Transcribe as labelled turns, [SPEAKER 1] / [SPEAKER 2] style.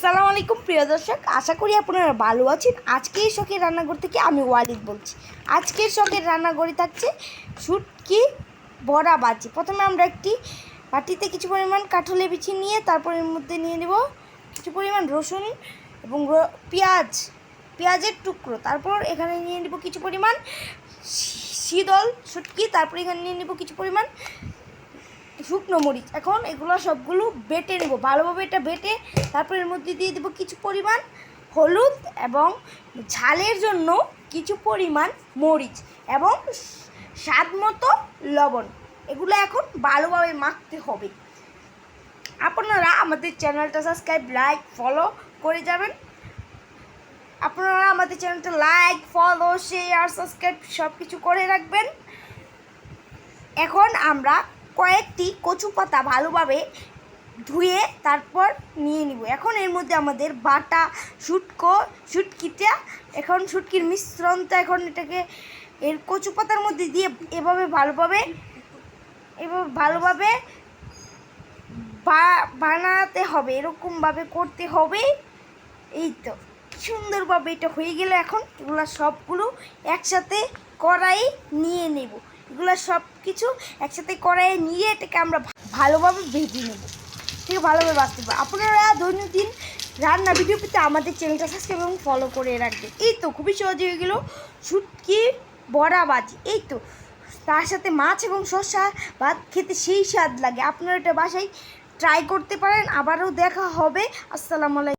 [SPEAKER 1] আসসালামু আলাইকুম, প্রিয় দর্শক। আশা করি আপনারা ভালো আছেন। আজকের শখের রান্নাঘর থেকে আমি ওয়ালিদ বলছি। আজকের শখের রান্নাঘরে থাকছে শুটকি বড়া বাজি। প্রথমে আমরা একটি বাটিতে কিছু পরিমাণ কাঠলে বিছিয়ে নিয়ে তারপর এর মধ্যে নিয়ে নেব কিছু পরিমাণ রসুন এবং পেঁয়াজ, পেঁয়াজের টুকরো। তারপর এখানে নিয়ে নেব কিছু পরিমাণ শীতল শুটকি। তারপর এখানে নিয়ে নেব কিছু পরিমাণ শুকনো মরিচ। এখন এগুলো সবগুলো বেটে নেব। ভালোভাবে এটা বেটে তারপর এর মধ্যে দিয়ে দেবো কিছু পরিমাণ হলুদ এবং ঝালের জন্য কিছু পরিমাণ মরিচ এবং স্বাদ মতো লবণ। এগুলো এখন ভালোভাবে মাখতে হবে। আপনারা আমাদের চ্যানেলটা সাবস্ক্রাইব, লাইক, ফলো করে যাবেন। আপনারা আমাদের চ্যানেলটা লাইক, ফলো, শেয়ার, সাবস্ক্রাইব সব কিছু করে রাখবেন। এখন আমরা কয়েকটি কচু পাতা ভালোভাবে ধুয়ে তারপর নিয়ে নিব। এখন এর মধ্যে আমাদের বাটা, শুটকো, শুটকিটা, এখন শুটকির মিশ্রণটা এখন এটাকে এর কচু পাতার মধ্যে দিয়ে এভাবে ভালোভাবে এভাবে ভালোভাবে বানাতে হবে, এরকমভাবে করতে হবে। এই তো সুন্দরভাবে এটা হয়ে গেলে। এখন এগুলো সবগুলো একসাথে কড়াই নিয়ে নেব। এগুলো সব কিছু একসাথে কড়াইয়ে নিয়ে এটাকে আমরা ভালোভাবে ভেজে নেব। ঠিক ভালোভাবে বাঁচতে পারব আপনারা দৈনন্দিন রান্না ভিডিও পেতে আমাদের চ্যানেলটা সাবস্ক্রাইব এবং ফলো করে রাখবেন। এই তো খুবই সহজ হয়ে গেলো। শুটকি, বড়া বাজি এই তো, তার সাথে মাছ এবং শসা ভাত খেতে সেই স্বাদ লাগে। আপনারা এটা বাসায় ট্রাই করতে পারেন। আবারও দেখা হবে। আসসালামু আলাইকুম।